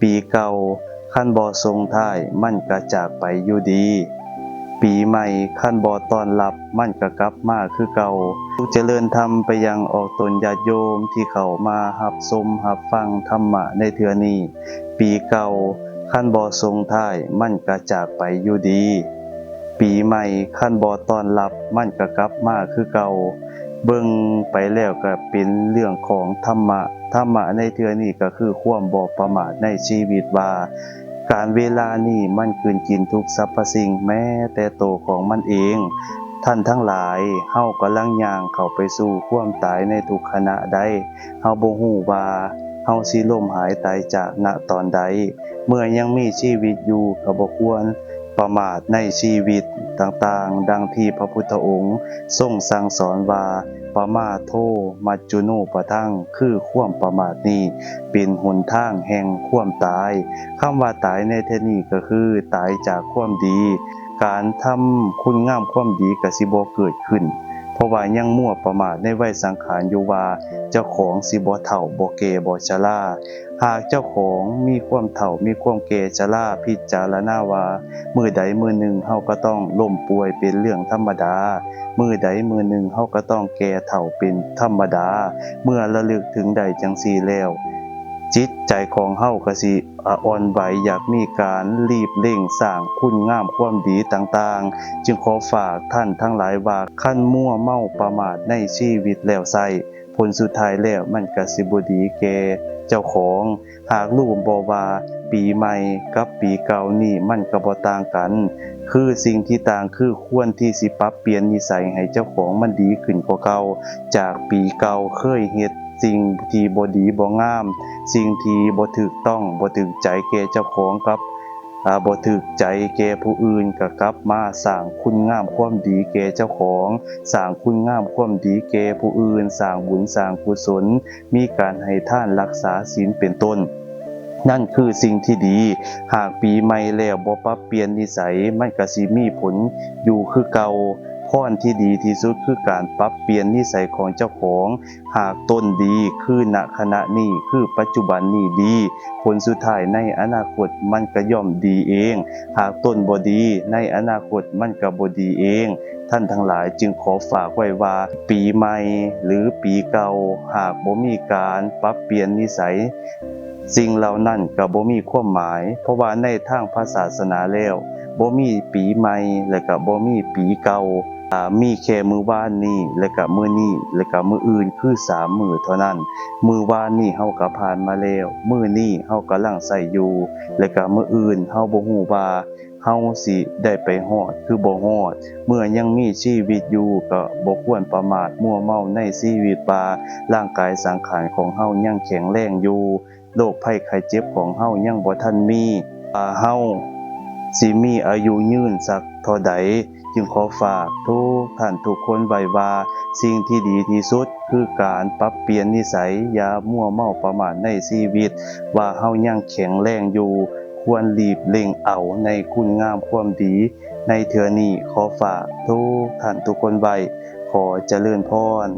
ปีเก่าขั้นบ่ทรงท้ายมั่นก็จากไปอยู่ดี ปีใหม่ขั้นบ่ต้อนรับมั่นก็กลับมาคือเก่าทุกเจริญธรรมไปยังออกตนญาติโยมที่เขามารับชมรับฟังธรรมะในเทื่อนี้ปีเก่าขั้นบ่ทรงท้ายมั่นก็จากไปอยู่ดี ปีใหม่ขั้นบ่ต้อนรับมั่นก็กลับมาคือเก่าเบิ่งไปแล้วก็เป็นเรื่องของธรรมะ ธรรมะในเทื่อนี้ก็คือความบ่ประมาทในชีวิตว่าการเวลานี้มันคืนกินทุกสรรพสิ่งแม้แต่โตของมันเอง ท่านทั้งหลายเฮากำลังย่างเข้าไปสู่ความตายในทุกขณะใดเฮาบ่ฮู้ว่าเฮาสิล้มหายตายจากณตอนใด เมื่อยังมีชีวิตอยู่ก็บ่ควร ประมาทในชีวิตต่างๆ ดังที่พระพุทธองค์ทรงสั่งสอนว่าประมาทโทมัจจุโนปะทั้งคือข่วมประมาทนี้เป็นหนทางแห่งข่วมตายคำว่าตายในเทนี้ก็คือตายจากข่วมดี การทำคุณงามข่วมดีกสิบ่เกิดขึ้น เพราะว่ายังมั่วประมาทในวัยสังขารอยู่ว่าเจ้าของสิบ่เฒ่าบ่แก่บ่ชราหากเจ้าของมีความเฒ่ามีความแก่ชราพิจารณาว่ามื้อใดมื้อหนึ่งเฮาก็ต้องล้มป่วยเป็นเรื่องธรรมดา มื้อใดมื้อหนึ่งเฮาก็ต้องแก่เฒ่าเป็นธรรมดา เมื่อระลึกถึงใดจังซี่แล้ว จิตใจของเฮาก็สิอ่อนไหวอยากมีการรีบเร่งสร้างคุณงามความดีต่างๆ จึงขอฝากท่านทั้งหลายว่าขั้นมั่วเมาประมาทในชีวิตแล้วไซผลสุดท้ายแล้วมันก็สิบ่ดีแก่เจ้าของหากรู้บ่ว่าปีใหม่กับปีเก่านี่มันก็บ่ต่างกัน คือสิ่งที่ต่างคือควรที่สิปรับเปลี่ยนนิสัยให้เจ้าของมันดีขึ้นกว่าเก่าจากปีเก่าเคยเฮ็ด สิ่งที่บ่ดีบ่งาม สิ่งที่บ่ถูกต้องบ่ถูกใจแก่เจ้าของกับอ่าบ่ถูกใจแก่ผู้อื่นก็กลับมาสร้างคุณงามความดีแก่เจ้าของสร้างคุณงามความดีแก่ผู้อื่นสร้างบุญสร้างกุศล มีการให้ท่านรักษาศีลเป็นต้น นั่นคือสิ่งที่ดี หากปีใหม่แล้วบ่ปรับเปลี่ยนนิสัยมันก็สิมีผลอยู่คือเก่า พรที่ดีที่สุดคือการปรับเปลี่ยนนิสัยของเจ้าของ หากต้นดีคือณขณะนี้คือปัจจุบันนี้ดี ผลสุดท้ายในอนาคตมันก็ย่อมดีเอง หากต้นบ่ดีในอนาคตมันก็บ่ดีเอง ท่านทั้งหลายจึงขอฝากไว้ว่า ปีใหม่หรือปีเก่า หากบ่มีการปรับเปลี่ยนนิสัยสิ่งเหล่านั้นก็บ่มีความหมาย เพราะว่าในทางพระศาสนาแล้วบ่มีปีใหม่และก็บ่มีปีเก่า มีแค่มือว่านนี้และก็มื้อนี้และก็มื้ออื่นคือสามมือเท่านั้น มือว่านนี้เฮาก็ผ่านมาแล้วมือนี้เฮากำลังใส่อยู่ และก็มื้ออื่นเฮาบ่ฮู้ว่าเฮาสิได้ไปฮอดคือบ่ฮอด เมื่อยังมีชีวิตอยู่ก็บ่ควรประมาทมัวเมาในชีวิตว่าร่างกายสังขารของเฮายังแข็งแรงอยู่โรคภัยไข้เจ็บของเฮายังบ่ทันมีเฮาสิมีอายุยืนสักเท่าใด จึงขอฝากทุกท่านทุกคนไว้ว่าสิ่งที่ดีที่สุดคือการปรับเปลี่ยนนิสัยอย่ามั่วเมาประมาทในชีวิต ว่าเฮายังแข็งแรงอยู่ควรรีบเล่งเอาในคุณงามความดี ในเทื่อนี้ขอฝากทุกท่านทุกคนไว้ขอเจริญพร